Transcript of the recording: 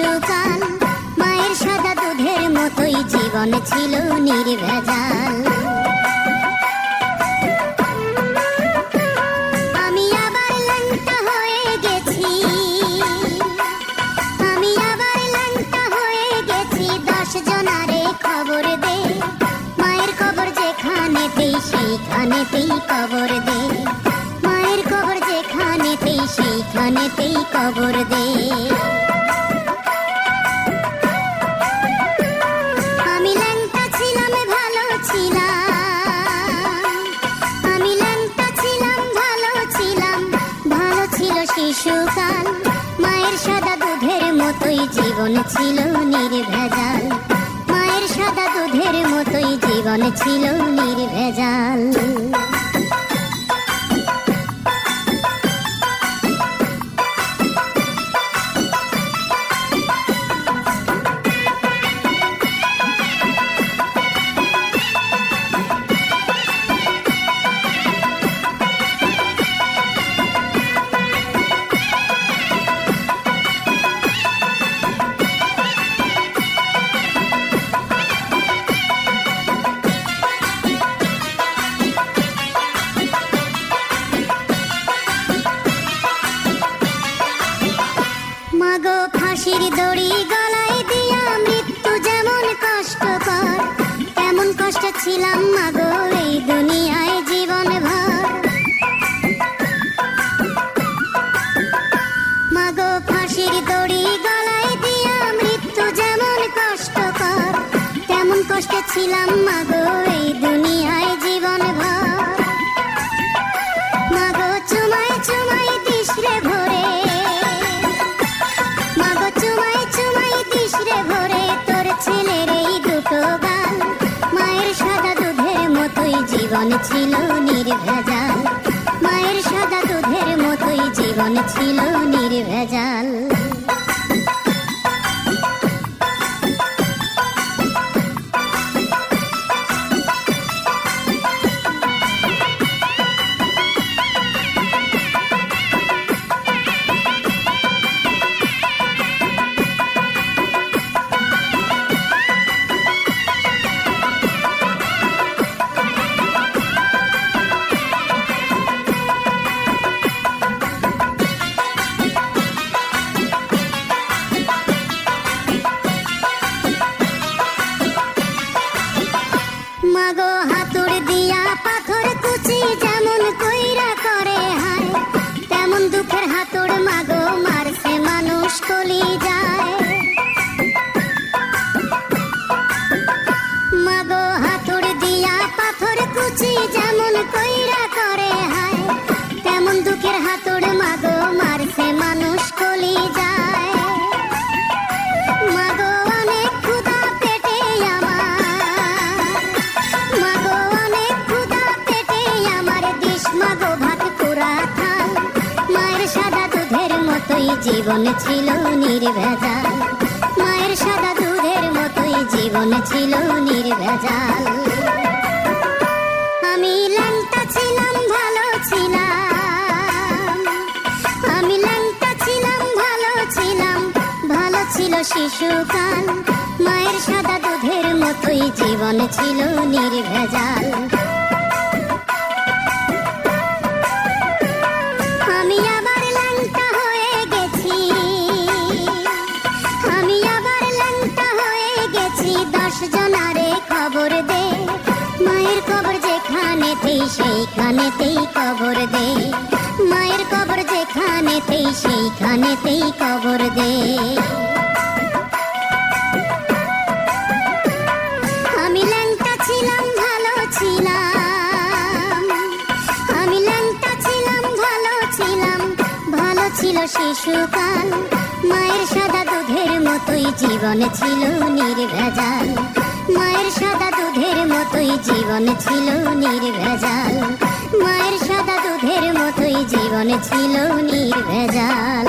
শিশুকাল মায়ের সাদা দুধের মতোই জীবন ছিল নির্ভেজাল। সেইখানেতেই কবর দে। মায়ের কবর যেখানেতেই, সেইখানেতেই কবর দে। শিশুকাল মায়ের সাদা দুধের মতোই জীবন ছিল নির্ভেজাল। মায়ের সাদা দুধের মতোই জীবন ছিল নির্ভেজাল। মাগো ফাঁসির দড়ি গলায় দিয়া মৃত্যু যেমন কষ্টকর, তেমন কষ্ট ছিলাম মাগো এই দুনিয়ায় জীবন ভর মাগো ফাঁসির দড়ি গলায় দিয়া মৃত্যু যেমন কষ্টকর, তেমন কষ্ট ছিলাম মাগো জীবন ছিল নির্ভেজাল। মায়ের সাদা দুধের মতোই জীবন ছিল নির্ভেজাল। যেমন কইরা করে হায়, তেমন দুঃখের হাতুড় মাগো মারছে মানুষ কলি যায় মাগো অনেক ক্ষুধা আমার, মাগো অনেক আমার দিস মাগো মায়ের সাদা দুধের মতোই জীবন ছিল নির্ভেজাল। মায়ের সাদা দুধের মতোই জীবন ছিল নির্ভেজাল। আমি ল্যাংটা ছিলাম, ভালো ছিলাম। আমি ল্যাংটা ছিলাম, ভালো ভালো ছিল শিশুকাল। মায়ের সাদা দুধের মতোই জীবন ছিল নির্ভেজাল। যেখানেতেই সেইখানেতেই কবর দে। মায়ের কবর যেখানেতেই, সেইখানেতেই কবর দে। আমি ল্যাংটা ছিলাম, ভালো ছিলাম। আমি ল্যাংটা ছিলাম, ভালো ছিলাম। ভালো ছিল শিশুকাল। মায়ের সাদা দুধের মতোই জীবন ছিল নির্ভেজাল। মায়ের সাদা দুধের মতোই জীবন ছিল নির্ভেজাল। মায়ের সাদা দুধের মতোই জীবন ছিল নির্ভেজাল।